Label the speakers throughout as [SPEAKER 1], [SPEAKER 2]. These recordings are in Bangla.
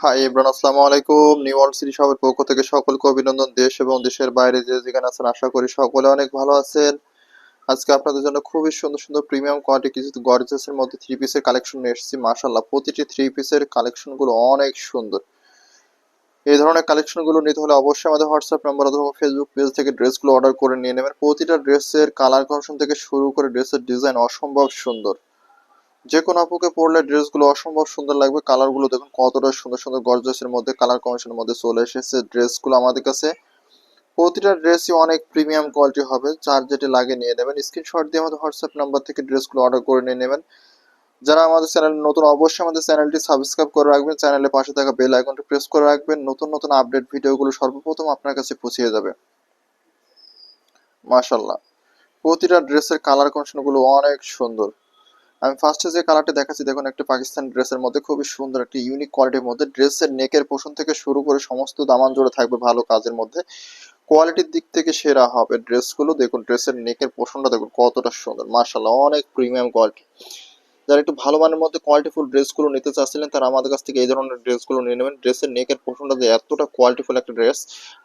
[SPEAKER 1] হাই ইমরান আসসালামু আলাইকুম নিউ ওয়ার্ল্ড সিটি শপের পক্ষ থেকে সকলকে অভিনন্দন। দেশ এবং দেশের বাইরে যে যেখানে আছেন, আশা করি সকলে অনেক ভালো আছেন। আজকে আপনাদের জন্য খুবই সুন্দর সুন্দর প্রিমিয়াম কোয়ালিটি কিছু গর্জেসের মধ্যে থ্রি পিসের কালেকশন নিয়ে এসেছি। মাশাল্লাহ প্রতিটি থ্রি পিসের কালেকশনগুলো অনেক সুন্দর। এই ধরনের কালেকশনগুলো নিতে হলে অবশ্যই আমাদের হোয়াটসঅ্যাপ নাম্বার অথবা ফেসবুক পেজ থেকে ড্রেসগুলো অর্ডার করে নিয়ে নেবেন। প্রতিটা ড্রেসের কালার কমিশন থেকে শুরু করে ড্রেসের ডিজাইন অসম্ভব সুন্দর। যে কোনো আপুকে পরলে ড্রেসগুলো অসম্ভব সুন্দর লাগবে। কালারগুলো দেখুন কতটা সুন্দর সুন্দর গর্জাসের মধ্যে, কালার কমিশনের মধ্যে চলে এসেছে ড্রেসগুলো আমাদের কাছে। প্রতিটা ড্রেসই অনেক প্রিমিয়াম কোয়ালিটি হবে। চার যেটি লাগে নিয়ে নেবেন। স্ক্রিনশট দিয়ে আমাদের হোয়াটসঅ্যাপ নাম্বার থেকে ড্রেসগুলো অর্ডার করে নিয়ে নেবেন। যারা আমাদের চ্যানেল নতুন, অবশ্যই আমাদের চ্যানেলটি সাবস্ক্রাইব করে রাখবেন। চ্যানেলের পাশে থাকা বেল আইকনটি প্রেস করে রাখবেন। নতুন নতুন আপডেট ভিডিওগুলো সর্বপ্রথম আপনার কাছে পৌঁছে যাবে। মাশাল্লাহ প্রতিটা ড্রেসের কালার কমিশনগুলো অনেক সুন্দর। আমি ফার্স্টে যে কালারটা দেখাচ্ছি, দেখুন একটা পাকিস্তানি ড্রেসের মধ্যে খুবই সুন্দর একটি ইউনিক কোয়ালিটির মধ্যে ড্রেসের নেকের পোষণ থেকে শুরু করে সমস্ত দামান জোড়ে থাকবে ভালো কাজের মধ্যে। কোয়ালিটির দিক থেকে সেরা হবে ড্রেসগুলো। দেখুন, ড্রেসের নেকের পোষণটা দেখুন কতটা সুন্দর। মার্শাল্লাহ অনেক প্রিমিয়াম কোয়ালিটি যারা একটু ভালো মানের মধ্যে কোয়ালিটিফুল ড্রেসগুলো নিতে চাচ্ছিলেন, তারা আমাদের কাছ থেকে এই ধরনের ড্রেসগুলো নিয়ে নেবেন। ড্রেসের নেকের পোষণটা যে এতটা কোয়ালিটিফুল একটা ড্রেস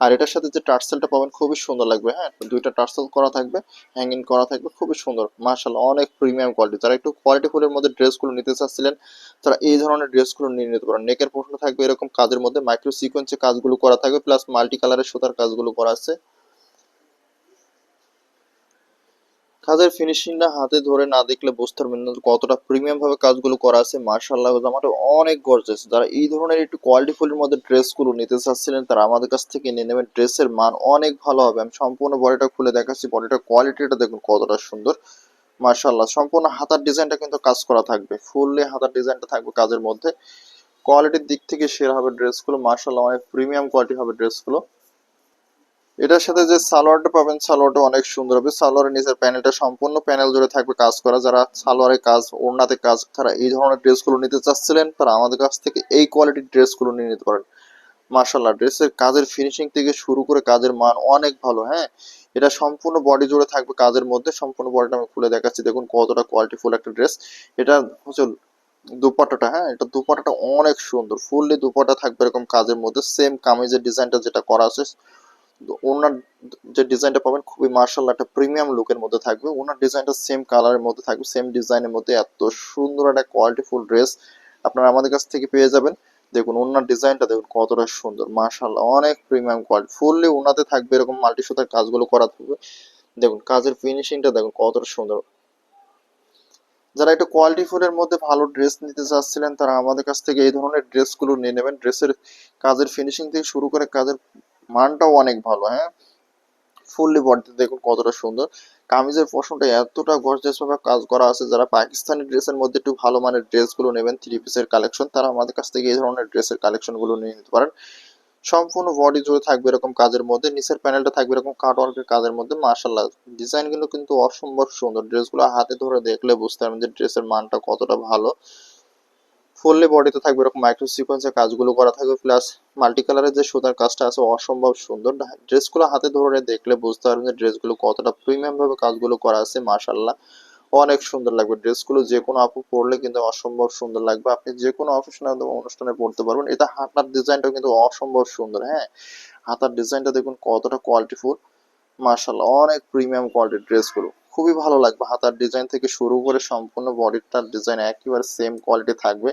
[SPEAKER 1] আর এটার সাথে যে টার্সেলটা পাবেন খুবই সুন্দর লাগবে হ্যাঁ? দুইটা টার্সেল করা থাকবে হ্যাঙ্গিং করা থাকবে, খুবই সুন্দর। মার্শাল্লাহ অনেক প্রিমিয়াম কোয়ালিটি যারা একটু কোয়ালিটিফুলের মধ্যে ড্রেসগুলো নিতে চাচ্ছিলেন, তারা এই ধরনের ড্রেসগুলো নিয়ে নিতে পারেন। নেকের পোষণ থাকবে এরকম কাজের মধ্যে মাইক্রো সিকোয়েন্সে কাজগুলো করা থাকবে প্লাস মাল্টি কালারের সুতার কাজগুলো করা আছে। কাজের ফিনিশিংটা হাতে ধরে না দেখলে বুঝতে পারবেন না কতটা প্রিমিয়াম ভাবে কাজগুলো করা আছে। মার্শাল্লাহ জামাটা অনেক গর্জেস যারা এই ধরনের একটু কোয়ালিটি ফুলের মধ্যে ড্রেসগুলো নিতে চাচ্ছিলেন, তারা আমাদের কাছ থেকে নিয়ে নেবেন। ড্রেসের মান অনেক ভালো হবে। আমি সম্পূর্ণ বডিটা খুলে দেখাচ্ছি। বডিটার কোয়ালিটিটা দেখুন কতটা সুন্দর। মার্শাল্লাহ সম্পূর্ণ হাতার ডিজাইনটা কিন্তু কাজ করা থাকবে। ফুললি হাতার ডিজাইনটা থাকবে কাজের মধ্যে। কোয়ালিটির দিক থেকে সেরা হবে ড্রেসগুলো মার্শাল্লাহ অনেক প্রিমিয়াম কোয়ালিটি হবে ড্রেসগুলো এটার সাথে যে সালোয়ারটা পাবেন, সালোয়ারটা অনেক সুন্দর হবে। সালোয়ারের নিচের প্যানেলটা সম্পূর্ণ প্যানেল জুড়ে থাকবে কাজ করা। যারা সালোয়ারের কাজ, ওড়নাতে কাজ, তারা এই ধরনের ড্রেসগুলো নিতে চাচ্ছিলেন, তারা আমাদের কাছ থেকে এই কোয়ালিটির ড্রেসগুলো নিয়ে নিতে পারেন। মার্শাল্লাহ ড্রেসের কাজের ফিনিশিং থেকে শুরু করে কাজের মান অনেক ভালো হ্যাঁ? এটা সম্পূর্ণ বডি জুড়ে থাকবে কাজের মধ্যে। সম্পূর্ণ বডিটা আমি খুলে দেখাচ্ছি। দেখুন কতটা কোয়ালিটিফুল একটা ড্রেস এটা হচ্ছে দুপাটাটা হ্যাঁ? এটা দুপাটাটা অনেক সুন্দর। ফুললি দুপাটা থাকবে এরকম কাজের মধ্যে। সেম কামিজের ডিজাইনটা যেটা করা আছে। ওনার যে ডিজাইনটা পাবেন খুবই মার্শাল একটা প্রিমিয়াম লুকের মধ্যে থাকবে। ওনার ডিজাইনটা সেম কালারের মধ্যে থাকবে সেম ডিজাইনের মধ্যে এত সুন্দর একটা কোয়ালিটিফুল ড্রেস আপনারা আমাদের কাছ থেকে পেয়ে যাবেন। দেখুন, ওনার ডিজাইনটা দেখুন কতটা সুন্দর মার্শাল অনেক প্রিমিয়াম কোয়ালিটি ফুললি ওনাতে থাকবে এরকম মাল্টি সুতার কাজগুলো করা থাকবে। দেখুন, কাজের ফিনিশিংটা দেখুন কতটা সুন্দর। যারা একটু কোয়ালিটি ফুলের মধ্যে ভালো ড্রেস নিতে চাচ্ছিলেন, তারা আমাদের কাছ থেকে এই ধরনের ড্রেসগুলো নিয়ে নেবেন। ড্রেসের কাজের ফিনিশিং থেকে শুরু করে কাজের মানটাও অনেক ভালো হ্যাঁ? ফুললি বডিতে দেখুন কতটা সুন্দর। কামিজের পশনটা এতটা গর্জিয়াস ভাবে কাজ করা আছে, যারা পাকিস্তানি ড্রেসের মধ্যে একটু ভালো মানের ড্রেসগুলো নেবেন থ্রি পিসের কালেকশন তারা আমাদের কাছ থেকে এই ধরনের ড্রেসের কালেকশনগুলো নিয়ে নিতে পারেন। সম্পূর্ণ বডি জুড়ে থাকবে এরকম কাজের মধ্যে, নিচের প্যানেলটা থাকবে এরকম কাট ওয়ার্কের কাজের মধ্যে মার্শাল্লাহ ডিজাইনগুলো কিন্তু অসম্ভব সুন্দর। ড্রেসগুলো হাতে ধরে দেখলে বুঝতে পারবেন যে ড্রেসের মানটা কতটা ভালো। ফুললি বডিতে থাকবে এরকম মাইক্রো সিকোয়েন্সের কাজগুলো করা থাকবে প্লাস মাল্টি কালারের যে সুতার কাজটা আছে, অসম্ভব সুন্দর। ড্রেসগুলো হাতে ধরে দেখলে বুঝতে পারবেন যে ড্রেসগুলো কতটা প্রিমিয়াম ভাবে কাজগুলো করা আছে মাশাল্লাহ অনেক সুন্দর লাগবে। ড্রেসগুলো যে কোনো আপু পরলে কিন্তু অসম্ভব সুন্দর লাগবে। আপনি যে কোনো অফিসে অনুষ্ঠানে পড়তে পারবেন। এটা হাতার ডিজাইনটাও কিন্তু অসম্ভব সুন্দর হ্যাঁ? হাতার ডিজাইনটা দেখুন কতটা কোয়ালিটিফুল মার্শাল্লাহ অনেক প্রিমিয়াম কোয়ালিটির ড্রেসগুলো। খুবই ভালো লাগবে। হাতার ডিজাইন থেকে শুরু করে সম্পূর্ণ বডিটার ডিজাইন একেবারে সেম কোয়ালিটি থাকবে।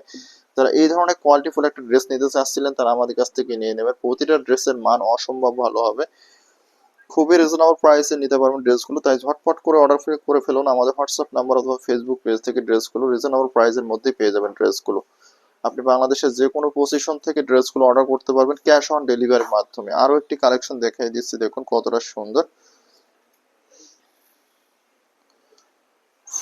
[SPEAKER 1] যারা এই ধরনের কোয়ালিটিফুল একটা ড্রেস নিতে চাচ্ছিলেন, তারা আমাদের কাছ থেকে নিয়ে নেবেন। প্রতিটা ড্রেসের মান অসম্ভব ভালো হবে। খুবই রিজনেবল প্রাইসে নিতে পারবেন ড্রেসগুলো তাই ঝটপট করে অর্ডার করে ফেলুন। আমাদের হোয়াটসঅ্যাপ নাম্বার অথবা ফেসবুক পেজ থেকে ড্রেসগুলো রিজনেবল প্রাইসের মধ্যেই পেয়ে যাবেন ড্রেসগুলো আপনি বাংলাদেশের যে কোনো পজিশন থেকে ড্রেসগুলো অর্ডার করতে পারবেন ক্যাশ অন ডেলিভারির মাধ্যমে। আরও একটি কালেকশন দেখাই দিচ্ছি। দেখুন কতটা সুন্দর।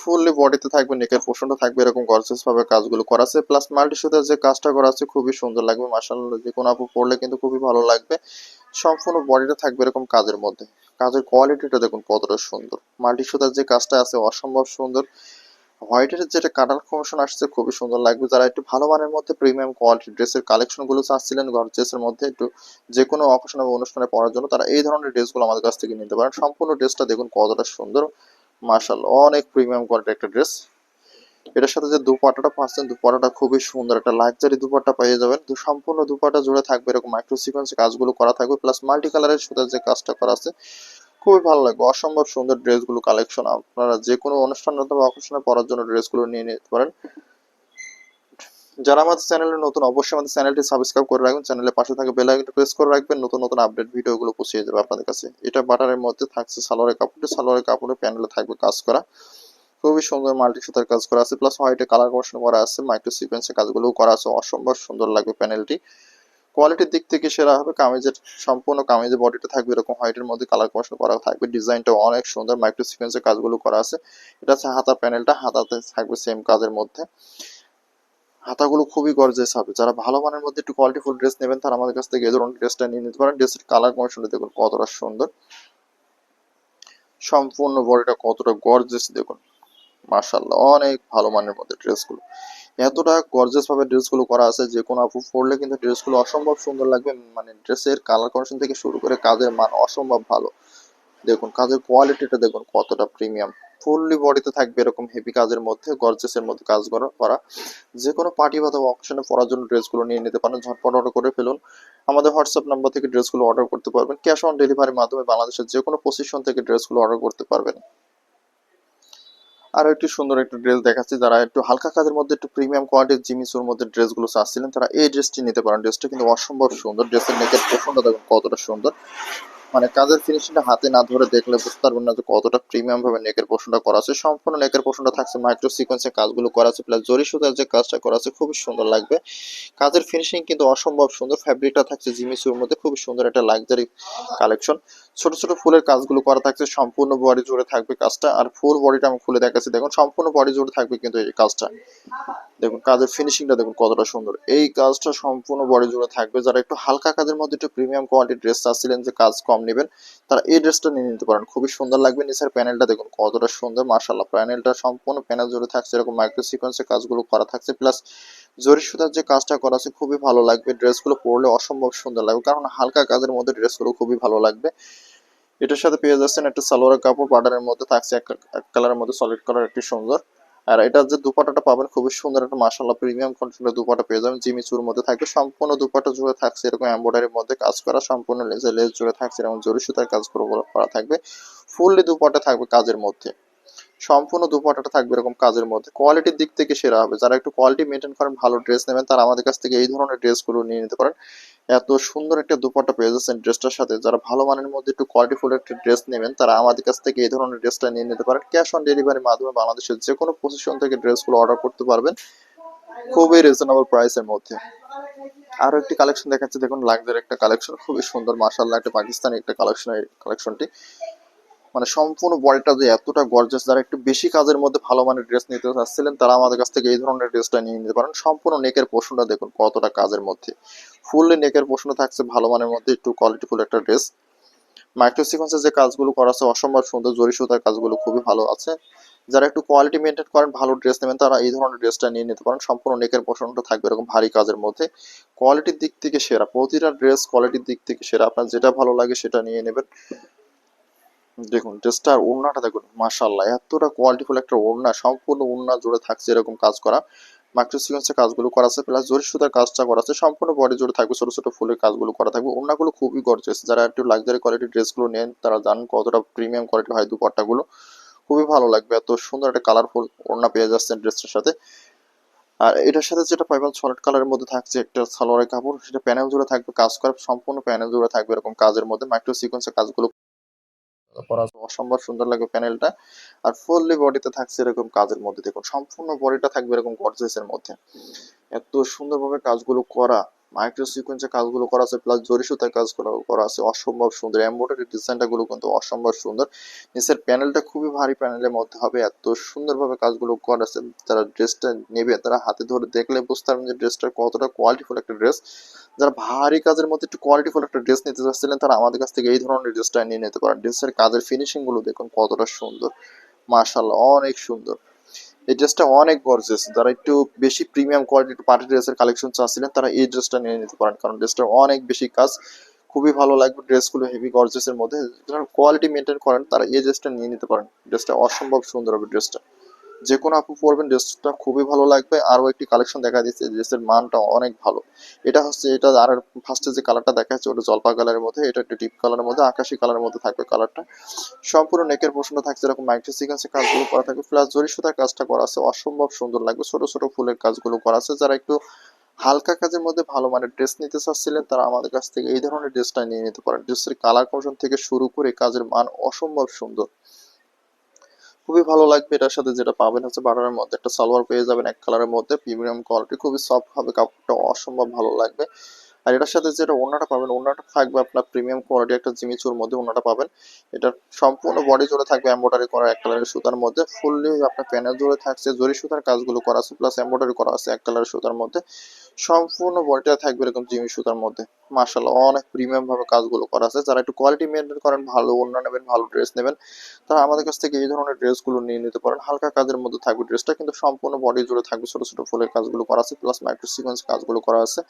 [SPEAKER 1] ফুললি বডিতে থাকবে নেকের পোর্শনটা থাকবে, এরকম গর্জেস ভাবে কাজগুলো করা আছে প্লাস মাল্টি সুতার যে কাজটা করা আছে খুবই সুন্দর লাগবে মাসাল্লাহ যে কোনো আপু পরলে কিন্তু খুবই ভালো লাগবে। সম্পূর্ণ বডিটা থাকবে এরকম কাজের মধ্যে। কাজের কোয়ালিটিটা দেখুন কতটা সুন্দর। মাল্টি সুতার যে কাজটা আছে অসম্ভব সুন্দর। হোয়াইটের যেটা কাটার কমিশন আসছে, খুবই সুন্দর লাগবে। যারা একটু ভালো মানের মধ্যে প্রিমিয়াম কোয়ালিটি ড্রেসের কালেকশনগুলো চাচ্ছিলেন গর্জেসের মধ্যে একটু যে কোনো অকেশনে বা অনুষ্ঠানে পরার জন্য, তারা এই ধরনের ড্রেসগুলো আমাদের কাছ থেকে নিতে পারেন। সম্পূর্ণ ড্রেসটা দেখুন কতটা সুন্দর। মার্শাল অনেক প্রিমিয়াম কোয়ালিটি একটা ড্রেস এটার সাথে যে দুপাটাটা পাচ্ছেন, দুপাটাটা খুবই সুন্দর, একটা লাক্সারি দুপাটা পেয়ে যাবেন। তো সম্পূর্ণ দুপাটা জুড়ে থাকবে এরকম মাইক্রো সিকোয়েন্স কাজগুলো করা থাকবে প্লাস মাল্টি কালারের সাথে যে কাজটা করা আছে, খুবই ভালো লাগবে। অসম্ভব সুন্দর ড্রেসগুলো কালেকশন আপনারা যে কোনো অনুষ্ঠান অথবা অকেশনে পরার জন্য ড্রেসগুলো নিয়ে নিতে পারেন। যারা আমাদের চ্যানেলে নতুন, অবশ্যই আমাদের চ্যানেলটি সাবস্ক্রাইব করে রাখবেন। চ্যানেলের পাশে থাকা বেল আইকনটা প্রেস করে রাখবেন। নতুন নতুন আপডেট ভিডিওগুলো পৌঁছে যাবে আপনাদের কাছে। এটা বাটারের মধ্যে থাকছে সালোয়ারের কাপড়টি সালোয়ারের কাপড়ে প্যানেলে থাকবে কাজ করা। খুবই সুন্দর মাল্টি সুতার কাজ করা আছে। প্লাস হোয়াইটে কালার কমিশন করা আছে। মাইক্রো সিকোয়েন্সের কাজগুলো করা আছে। অসম্ভব সুন্দর লাগবে প্যানেলটি কোয়ালিটির দিক থেকে সেরা হবে কামিজের, সম্পূর্ণ কামিজের বডিটা থাকবে এরকম হোয়াইটের মধ্যে কালার কমিশন করা থাকবে। ডিজাইনটা অনেক সুন্দর। মাইক্রো সিকোয়েন্সের কাজগুলো করা আছে। এটা হচ্ছে হাতা প্যানেলটা হাতাতে থাকবে সেম কাজের মধ্যে। হাতাগুলো খুবই গর্জেস হবে। যারা ভালো মানের মধ্যে একটু কোয়ালিটিফুল ড্রেস নেবেন, তারা আমাদের কাছ থেকে এই ধরনের ড্রেসটা নিয়ে নিতে পারেন। ড্রেসের কালার কমিশনটা দেখুন কতটা সুন্দর। সম্পূর্ণ বডিটা কতটা গর্জেস দেখুন। মার্শাল্লাহ অনেক ভালো মানের মধ্যে ড্রেসগুলো এতটা গর্জেস ভাবে ড্রেসগুলো করা আছে, যে কোনো আপু পরলে কিন্তু ড্রেসগুলো অসম্ভব সুন্দর লাগবে। মানে ড্রেসের কালার কমিশন থেকে শুরু করে কাজের মান অসম্ভব ভালো। দেখুন, কাজের কোয়ালিটিটা দেখুন কতটা প্রিমিয়াম ফুললি বডিতে থাকবে এরকম হেভি কাজের মধ্যে গর্জেসের মধ্যে কাজ করা যে কোনো পার্টি বা অপশনে পরার জন্য ড্রেসগুলো নিয়ে নিতে পারেন, ঝটপট অর্ডার করে ফেলুন। আমাদের হোয়াটসঅ্যাপ নাম্বার থেকে ড্রেসগুলো অর্ডার করতে পারবেন। ক্যাশ অন ডেলিভারির মাধ্যমে বাংলাদেশের যে কোনো পজিশন থেকে ড্রেসগুলো অর্ডার করতে পারবেন। আরও একটি সুন্দর একটা ড্রেস দেখাচ্ছি, যারা একটু হালকা কাজের মধ্যে, একটু প্রিমিয়াম কোয়ালিটির জিমিসুর মধ্যে ড্রেসগুলো চাচ্ছিলেন, তারা এই ড্রেসটি নিতে পারেন। ড্রেসটা কিন্তু অসম্ভব সুন্দর ড্রেসের নেকের দেখুন কতটা সুন্দর। মানে কাজের ফিনিশিংটা হাতে না ধরে দেখলে বুঝতে পারবেন না যে কতটা প্রিমিয়াম ভাবে নেকের পোষণটা করা আছে। সম্পূর্ণ নেকের পোষণটা থাকছে মাইক্রো সিকোয়েন্সে কাজগুলো করা আছে প্লাস জরি সুতার যে কাজটা করা আছে খুবই সুন্দর লাগবে। কাজের ফিনিশিং কিন্তু অসম্ভব সুন্দর। ফ্যাব্রিকটা থাকছে জিমিসুর মধ্যে, খুবই সুন্দর একটা লাক্সারি কালেকশন ছোট ছোট ফুলের কাজগুলো করা থাকছে, সম্পূর্ণ বডি জুড়ে থাকবে কাজটা। আর ফুল বডিটা আমি খুলে দেখাচ্ছি। দেখুন, সম্পূর্ণ বডি জুড়ে থাকবে কিন্তু এই কাজটা। দেখুন, কাজের ফিনিশিংটা দেখুন কতটা সুন্দর। এই কাজটা সম্পূর্ণ বডি জুড়ে থাকবে। যারা একটু হালকা কাজের মধ্যে একটু প্রিমিয়াম কোয়ালিটির ড্রেস চাচ্ছিলেন যে কাজ কম নেবেন, তারা এই ড্রেসটা নিয়ে নিতে পারেন। খুবই সুন্দর লাগবে। নিচের প্যানেলটা দেখুন কতটা সুন্দর মার্শাল্লাহ প্যানেলটা সম্পূর্ণ প্যানেল জুড়ে থাকছে, এরকম মাইক্রো সিকোয়েন্সের কাজগুলো করা থাকছে। প্লাস জরি সুতার যে কাজটা করা আছে, খুবই ভালো লাগবে। ড্রেসগুলো পরলে অসম্ভব সুন্দর লাগবে। কারণ হালকা কাজের মধ্যে ড্রেসগুলো খুবই ভালো লাগবে। এটার সাথে পেয়ে যাচ্ছেন একটা সালোয়ার কাপড় বার্ডারের মধ্যে থাকছে এক কালারের মধ্যে সলিড কালার একটি সুন্দর। আর এটা যে দুপাটাটা পাবেন, খুবই সুন্দর একটা মাশাআল্লাহ প্রিমিয়াম কন্ট্রোলের দুপাটা পেয়ে যাবেন। জিমি চুর মধ্যে থাকবে, সম্পূর্ণ দুপাটা জুড়ে থাকছে এরকম এমব্রয়ডারির মধ্যে কাজ করা, সম্পূর্ণ লেজে লেজ জুড়ে থাকছে এরকম জরি সুতার কাজ করা থাকবে। ফুললি দুপাটা থাকবে কাজের মধ্যে। সম্পূর্ণ দুপাটাটা থাকবে এরকম কাজের মধ্যে। কোয়ালিটির দিক থেকে সেরা হবে। যারা একটু কোয়ালিটি মেনটেন করেন, ভালো ড্রেস নেবেন, তারা আমাদের কাছ থেকে এই ধরনের ড্রেসগুলো নিয়ে নিতে পারেন। এত সুন্দর একটা দুপাট্টা পেয়ে যাচ্ছেন ড্রেসটার সাথে। যারা ভালো মানের মধ্যে একটু কোয়ালিটিফুল একটা ড্রেস নেবেন, তারা আমাদের কাছ থেকে এই ধরনের ড্রেসটা নিয়ে নিতে পারেন। ক্যাশ অন ডেলিভারির মাধ্যমে বাংলাদেশের যে কোনো পজিশন থেকে ড্রেসগুলো অর্ডার করতে পারবেন খুবই রিজনেবল প্রাইসের মধ্যে। আরও একটি কালেকশন দেখাচ্ছে। দেখুন লাগজারি একটা কালেকশন খুবই সুন্দর মার্শাল্লাহ একটা পাকিস্তানি একটা কালেকশন কালেকশনটি মানে সম্পূর্ণ বডিটা যে এতটা গর্জাস যারা একটু বেশি কাজের মধ্যে ভালো মানের ড্রেস নিতে চাচ্ছিলেন, তারা আমাদের কাছ থেকে এই ধরনের ড্রেসটা নিয়ে নিতে পারেন। সম্পূর্ণ নেকের পোষণটা দেখুন কতটা কাজের মধ্যে। ফুললি নেকের পোষণে থাকছে ভালো মানের মধ্যে, একটু কোয়ালিটিফুল একটা ড্রেস মাইক্রো সিকোয়েন্সের যে কাজগুলো করা আছে, অসম্ভব সুন্দর জরি সুতার কাজগুলো খুবই ভালো আছে। যারা একটু কোয়ালিটি মেনটেন করেন, ভালো ড্রেস নেবেন, তারা এই ধরনের ড্রেসটা নিয়ে নিতে পারেন। সম্পূর্ণ নেকের পোষণটা থাকবে এরকম ভারী কাজের মধ্যে। কোয়ালিটির দিক থেকে সেরা, প্রতিটা ড্রেস কোয়ালিটির দিক থেকে সেরা। আপনার যেটা ভালো লাগে সেটা নিয়ে নেবেন। দেখুন ড্রেসটার ওড়নাটা দেখুন মাশাল্লাহ এতটা কোয়ালিটিফুল একটা ওড়না, সম্পূর্ণ ওড়না জুড়ে থাকছে এরকম কাজ করা। মাইক্রো সিকোয়েন্সের কাজগুলো করা আছে প্লাস জরি সুতার কাজটা করা আছে, সম্পূর্ণ বডি জুড়ে থাকবে, ছোট ছোট ফুলের কাজগুলো করা থাকবে। ওড়নাগুলো খুবই গর্জিয়াস যারা একটু লাক্সারি কোয়ালিটির ড্রেসগুলো নেন, তারা জানেন কতটা প্রিমিয়াম কোয়ালিটি হয় দুপাট্টাগুলো। খুবই ভালো লাগবে, এত সুন্দর একটা কালারফুল ওড়না পেয়ে যাচ্ছেন ড্রেসটার সাথে। আর এটার সাথে যেটা পাইবেন সলিড কালারের মধ্যে থাকছে একটা সালোয়ারের কাপড়, সেটা প্যানেল জুড়ে থাকবে, কাজ করা সম্পূর্ণ প্যানেল জুড়ে থাকবে এরকম কাজের মধ্যে। মাইক্রো সিকোয়েন্সের কাজগুলো করা অসম্ভব সুন্দর লাগবে প্যানেলটা আর ফুললি বডিতে থাকছে এরকম কাজের মধ্যে। দেখুন, সম্পূর্ণ বডিটা থাকবে এরকম গর্জেসের মধ্যে। এত সুন্দরভাবে কাজগুলো করা মাইক্রো সিকোয়েন্সের কাজগুলো করা আছে প্লাস জরি সুতার কাজ করা আছে, অসম্ভব সুন্দর। এমব্রয়ডারি ডিজাইনটা গুলো কিন্তু অসম্ভব সুন্দর। নিচের প্যানেলটা খুবই ভারী প্যানেলের মধ্যে হবে, এত সুন্দরভাবে কাজগুলো করা আছে। যারা ড্রেসটা নেবে, তারা হাতে ধরে দেখলে বুঝতে পারবেন যে ড্রেসটা কতটা কোয়ালিটিফুল একটা ড্রেস যারা ভারী কাজের মধ্যে একটু কোয়ালিটিফুল একটা ড্রেস নিতে চাচ্ছিলেন, তারা আমাদের কাছ থেকে এই ধরনের ড্রেসটা নিয়ে নিতে পারেন। ড্রেসের কাজের ফিনিশিংগুলো দেখুন কতটা সুন্দর। মাশাল্লাহ অনেক সুন্দর। এই ড্রেসটা অনেক গর্জিয়াস যারা একটু বেশি প্রিমিয়াম কোয়ালিটির পার্টি ড্রেসের কালেকশন চাচ্ছিলেন, তারা এই ড্রেসটা নিয়ে নিতে পারেন। কারণ ড্রেসটা অনেক বেশি কাজ, খুবই ভালো লাগবে ড্রেসগুলো হেভি গর্জেসের মধ্যে। যারা কোয়ালিটি মেনটেন করেন, তারা এই ড্রেসটা নিয়ে নিতে পারেন। ড্রেসটা অসম্ভব সুন্দর হবে ড্রেসটা যে কোনো আপু পরবেন, ড্রেসটা খুবই ভালো লাগবে। আরও একটি কালেকশন দেখা দিচ্ছে, ড্রেসের মানটা অনেক ভালো। এটা হচ্ছে, এটা আর ফার্স্টে যে কালারটা দেখা যাচ্ছে, ওটা জলপা কালারের মধ্যে, এটা একটু ডিপ কালারের মধ্যে, আকাশি কালারের মধ্যে থাকবে কালারটা সম্পূর্ণ নেকের পোষণটা থাকছে এরকম মাইক্রো সিকোয়েন্সের কাজগুলো করা থাকবে। প্লাস জরি সুতার কাজটা করা আছে, অসম্ভব সুন্দর লাগবে। ছোট ছোট ফুলের কাজগুলো করা আছে। যারা একটু হালকা কাজের মধ্যে ভালো মানের ড্রেস নিতে চাচ্ছিলেন, তারা আমাদের কাছ থেকে এই ধরনের ড্রেসটা নিয়ে নিতে পারেন। ড্রেসের কালার কমিশন থেকে শুরু করে কাজের মান অসম্ভব সুন্দর। খুবই ভালো লাগবে এটার সাথে যেটা পাবেন হচ্ছে বাটারের মধ্যে। একটা সালোয়ার পেয়ে যাবেন এক কালারের মধ্যে। প্রিমিয়াম কোয়ালিটি খুবই সফট হবে, কাপড়টা অসম্ভব ভালো লাগবে। আর এটার সাথে যেটা ওড়নাটা পাবেন, ওড়নাটা থাকবে আপনার প্রিমিয়াম কোয়ালিটি একটা জিমিচুর মধ্যে ওড়নাটা পাবেন। এটা সম্পূর্ণ বডি জুড়ে থাকবে এম্ব্রয়ডারি করা এক কালারের সুতার মধ্যে ফুললি আপনার প্যানেল জুড়ে থাকছে, জরি সুতার কাজগুলো করা আছে প্লাস এম্ব্রয়ডারি করা আছে এক কালারের সুতার মধ্যে। সম্পূর্ণ বডিটা থাকবে এরকম জিমি সুতার মধ্যে। মার্শাল্লাহ অনেক প্রিমিয়াম ভাবে কাজগুলো করা আছে। যারা একটু কোয়ালিটি মেনটেন করেন, ভালো ওড়না নেবেন, ভালো ড্রেস নেবেন, তারা আমাদের কাছ থেকে এই ধরনের ড্রেসগুলো নিয়ে নিতে পারেন। হালকা কাজের মধ্যে থাকবে ড্রেসটা কিন্তু সম্পূর্ণ বডি জুড়ে থাকবে ছোট ছোট ফুলের কাজগুলো করা আছে প্লাস মাইক্রো সিকোয়েন্স কাজগুলো করা আছে।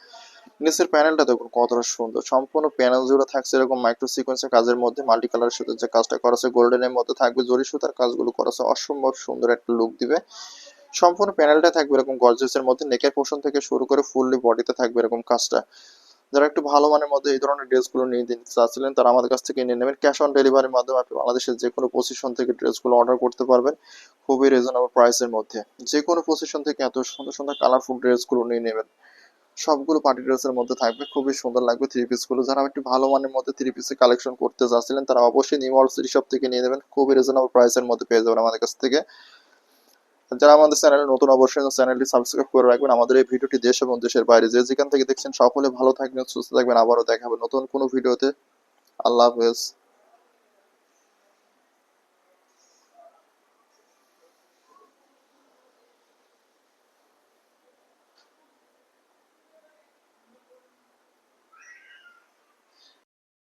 [SPEAKER 1] নিচের প্যানেলটা দেখুন, কতটা সুন্দর। সম্পূর্ণ প্যানেল জুড়ে থাকছে এরকম মাইক্রো সিকোয়েন্সের কাজের মধ্যে মাল্টি কালারের সাথে যে কাজটা করা আছে গোল্ডেনের মধ্যে থাকবে, জরি সুতার কাজগুলো করা আছে, অসম্ভব সুন্দর একটা লুক দিবে। সম্পূর্ণ প্যানেলটা থাকবে এরকম গর্জেসের মধ্যে নেকের পোর্শন থেকে শুরু করে ফুললি বডিতে থাকবে এরকম কাজটা। যারা একটু ভালো মানের মধ্যে এই ধরনের ড্রেসগুলো নিয়ে দিতে চাচ্ছিলেন, তারা আমাদের কাছ থেকে নিয়ে নেবেন। ক্যাশ অন ডেলিভারির মাধ্যমে আপনি বাংলাদেশের যে কোনো পজিশন থেকে ড্রেসগুলো অর্ডার করতে পারবেন, খুবই রিজনেবল প্রাইসের মধ্যে। যে কোনো পজিশন থেকে এত সুন্দর সুন্দর কালারফুল ড্রেসগুলো নিয়ে নেবেন। সবগুলো পার্টি ড্রেসের মধ্যে থাকবে। খুবই সুন্দর লাগবে থ্রি পিসগুলো যারা একটু ভালো মানের মধ্যে থ্রি পিসের কালেকশন করতে চাচ্ছিলেন তারা অবশ্যই নিউ ওয়ার্ল্ড সিটি শপ থেকে নিয়ে নেবেন। খুবই রিজনেবল প্রাইসের মধ্যে পেয়ে যাবেন আমাদের কাছ থেকে। যারা আমাদের চ্যানেলে নতুন, অবশ্যই চ্যানেলটি সাবস্ক্রাইব করে রাখবেন। আমাদের এই ভিডিওটি দেশ এবং দেশের বাইরে যে যেখান থেকে দেখছেন, সকলে ভালো থাকবেন, সুস্থ থাকবেন। আবারও দেখাবেন নতুন কোনো ভিডিওতে। আল্লাহ হাফেজ।